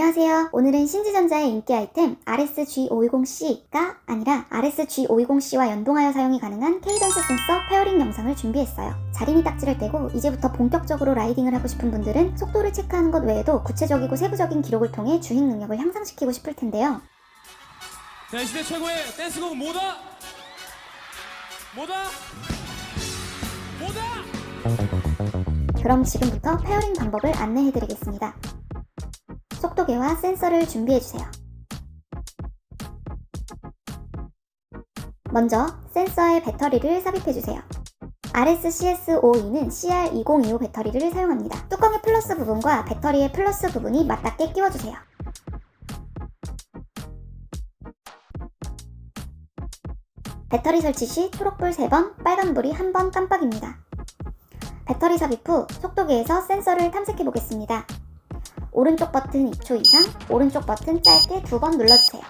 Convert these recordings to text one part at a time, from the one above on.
안녕하세요. 오늘은 신지전자의 인기 아이템 RSG520C가 아니라 RSG520C와 연동하여 사용이 가능한 케이던스 센서 페어링 영상을 준비했어요. 자린이 딱지를 떼고 이제부터 본격적으로 라이딩을 하고 싶은 분들은 속도를 체크하는 것 외에도 구체적이고 세부적인 기록을 통해 주행 능력을 향상시키고 싶을 텐데요. 자, 이 시대 최고의 댄스곡은 뭐다? 뭐다? 뭐다? 그럼 지금부터 페어링 방법을 안내해드리겠습니다. 속도계와 센서를 준비해주세요. 먼저 센서에 배터리를 삽입해주세요. RSCS52는 CR2025 배터리를 사용합니다. 뚜껑의 플러스 부분과 배터리의 플러스 부분이 맞닿게 끼워주세요. 배터리 설치 시 초록불 3번, 빨간불이 1번 깜빡입니다. 배터리 삽입 후 속도계에서 센서를 탐색해 보겠습니다. 오른쪽 버튼 2초 이상, 오른쪽 버튼 짧게 두 번 눌러주세요.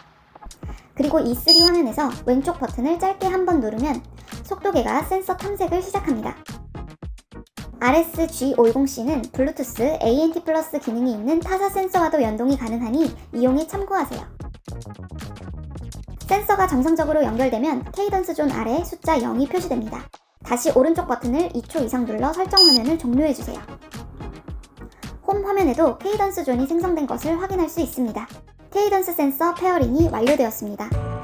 그리고 E3 화면에서 왼쪽 버튼을 짧게 한 번 누르면 속도계가 센서 탐색을 시작합니다. RSG520C는 블루투스 ANT 플러스 기능이 있는 타사 센서와도 연동이 가능하니 이용에 참고하세요. 센서가 정상적으로 연결되면 케이던스 존 아래 숫자 0이 표시됩니다. 다시 오른쪽 버튼을 2초 이상 눌러 설정 화면을 종료해주세요. 홈 화면에도 케이던스 존이 생성된 것을 확인할 수 있습니다. 케이던스 센서 페어링이 완료되었습니다.